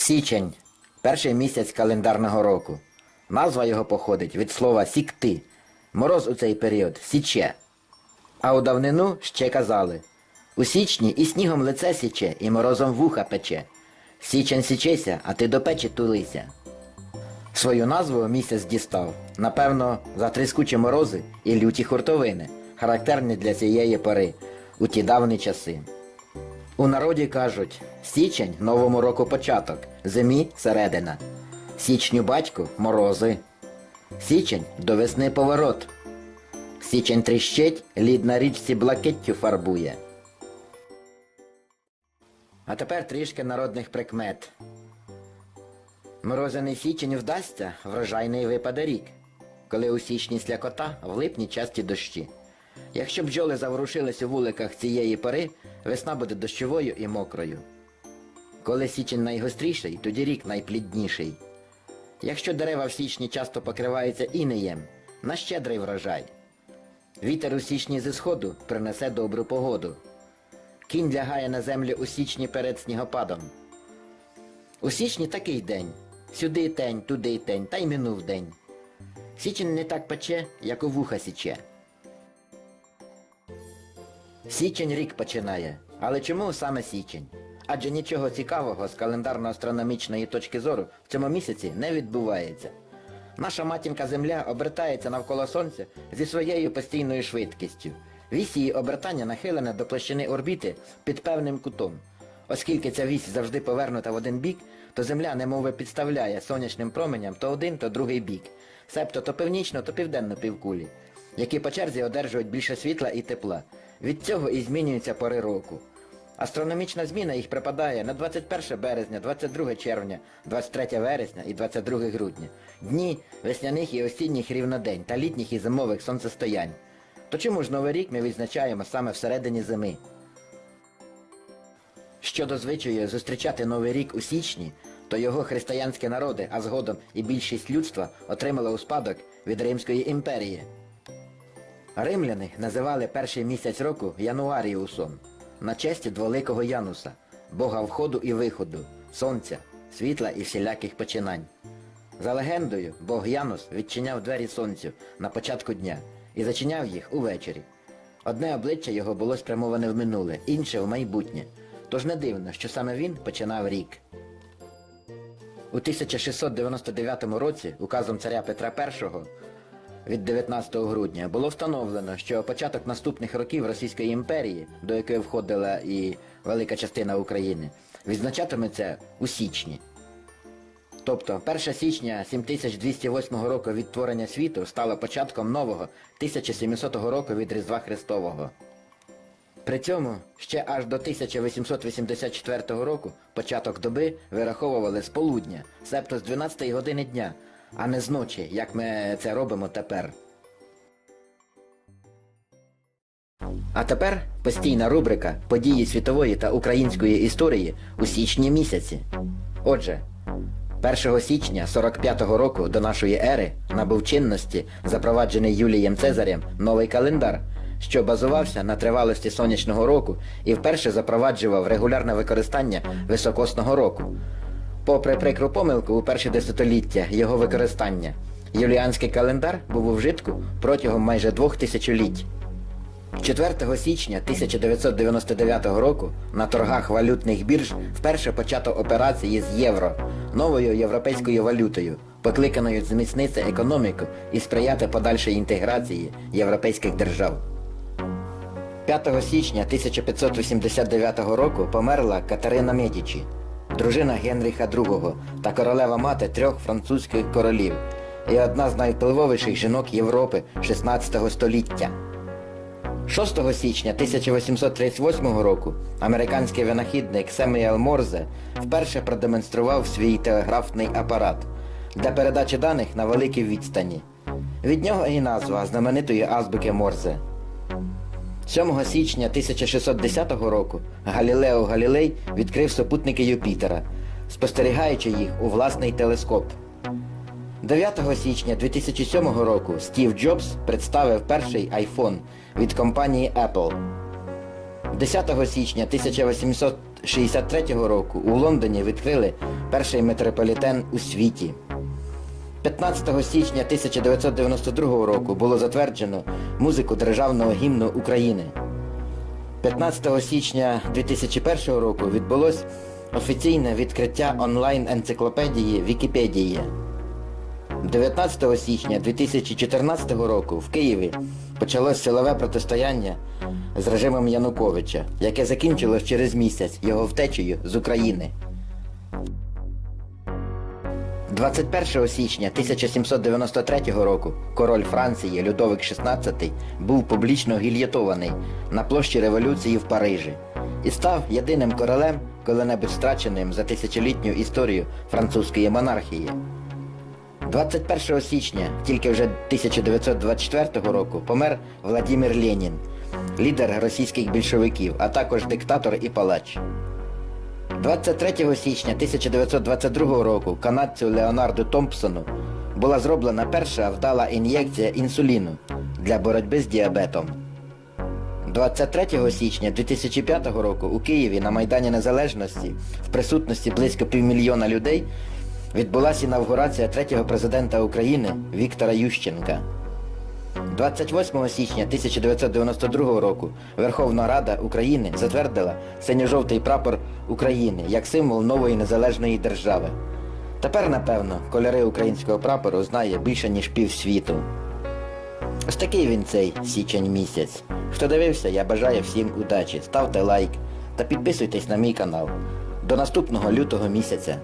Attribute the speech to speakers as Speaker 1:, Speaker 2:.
Speaker 1: Січень перший місяць календарного року. Назва його походить від слова сікти. Мороз у цей період січе. А у давнину ще казали у січні і снігом лице січе, і морозом вуха пече. Січень січеся, а ти до печі тулися. Свою назву місяць дістав, напевно, за тріскучі морози і люті хуртовини, характерні для цієї пори у ті давні часи. У народі кажуть, січень новому року початок, зимі середина. Січню батьку морози. Січень до весни поворот. Січень тріщить, лід на річці блакиттю фарбує. А тепер трішки народних прикмет. Морозяний січень вдасться, врожайний випаде рік, коли у січні слякота, в липні часті дощі. Якщо бджоли заворушились у вуликах цієї пори, весна буде дощовою і мокрою. Коли січень найгостріший, тоді рік найплідніший. Якщо дерева в січні часто покриваються інеєм, на щедрий врожай. Вітер у січні зі сходу принесе добру погоду. Кінь лягає на землю у січні перед снігопадом. У січні такий день. Сюди тень, туди тень, та й минув день. Січень не так пече, як у вуха січе. Січень рік починає. Але чому саме січень? Адже нічого цікавого з календарно-астрономічної точки зору в цьому місяці не відбувається. Наша матінка Земля обертається навколо Сонця зі своєю постійною швидкістю. Вісь її обертання нахилена до площини орбіти під певним кутом. Оскільки ця вісь завжди повернута в один бік, то Земля немовби підставляє сонячним променям то один, то другий бік, себто то північно, то південно півкулі, які по черзі одержують більше світла і тепла. Від цього і змінюються пори року. Астрономічна зміна їх припадає на 21 березня, 22 червня, 23 вересня і 22 грудня. Дні весняних і осінніх рівнодень та літніх і зимових сонцестоянь. То чому ж Новий рік ми відзначаємо саме всередині зими? Щодо звичаю зустрічати Новий рік у січні, то його християнські народи, а згодом і більшість людства отримали у спадок від Римської імперії. Римляни називали перший місяць року Януаріусом на честь дволикого Януса, бога входу і виходу, сонця, світла і всіляких починань. За легендою, бог Янус відчиняв двері сонцю на початку дня і зачиняв їх увечері. Одне обличчя його було спрямоване в минуле, інше в майбутнє. Тож не дивно, що саме він починав рік. У 1699 році указом царя Петра І від 19 грудня було встановлено, що початок наступних років Російської імперії, до якої входила і велика частина України, відзначатиметься у січні. Тобто 1 січня 7208 року від творення світу стало початком нового 1700 року від Різдва Христового. При цьому ще аж до 1884 року початок доби вираховували з полудня, себто з 12 години дня, а не з ночі, як ми це робимо тепер. А тепер постійна рубрика Події світової та української історії у січні місяці. Отже, 1 січня 45-го року до нашої ери набув чинності запроваджений Юлієм Цезарем новий календар, що базувався на тривалості сонячного року і вперше запроваджував регулярне використання високосного року. Попри прикру помилку у перші десятиліття його використання, юліанський календар був у вжитку протягом майже двох тисячоліть. 4 січня 1999 року на торгах валютних бірж вперше почато операції з євро, новою європейською валютою, покликаною зміцнити економіку і сприяти подальшій інтеграції європейських держав. 5 січня 1589 року померла Катерина Медічі, дружина Генріха II та королева мати трьох французьких королів і одна з найвпливовіших жінок Європи 16 століття. 6 січня 1838 року американський винахідник Семюел Морзе вперше продемонстрував свій телеграфний апарат для передачі даних на великій відстані. Від нього і назва знаменитої азбуки Морзе. 7 січня 1610 року Галілео Галілей відкрив супутники Юпітера, спостерігаючи їх у власний телескоп. 9 січня 2007 року Стів Джобс представив перший iPhone від компанії Apple. 10 січня 1863 року у Лондоні відкрили перший метрополітен у світі. 15 січня 1992 року було затверджено музику державного гімну України. 15 січня 2001 року відбулось офіційне відкриття онлайн-енциклопедії Вікіпедії. 19 січня 2014 року в Києві почалось силове протистояння з режимом Януковича, яке закінчилось через місяць його втечею з України. 21 січня 1793 року король Франції Людовик XVI був публічно гільйотований на площі революції в Парижі і став єдиним королем, коли-небудь страченим за тисячолітню історію французької монархії. 21 січня, тільки вже 1924 року, помер Владимир Ленін, лідер російських більшовиків, а також диктатор і палач. 23 січня 1922 року канадцю Леонарду Томпсону була зроблена перша вдала ін'єкція інсуліну для боротьби з діабетом. 23 січня 2005 року у Києві на Майдані Незалежності в присутності близько півмільйона людей відбулася інавгурація третього президента України Віктора Ющенка. 28 січня 1992 року Верховна Рада України затвердила синьо-жовтий прапор України як символ нової незалежної держави. Тепер, напевно, кольори українського прапору знає більше, ніж півсвіту. Ось такий він цей січень місяць. Хто дивився, я бажаю всім удачі. Ставте лайк та підписуйтесь на мій канал. До наступного лютого місяця.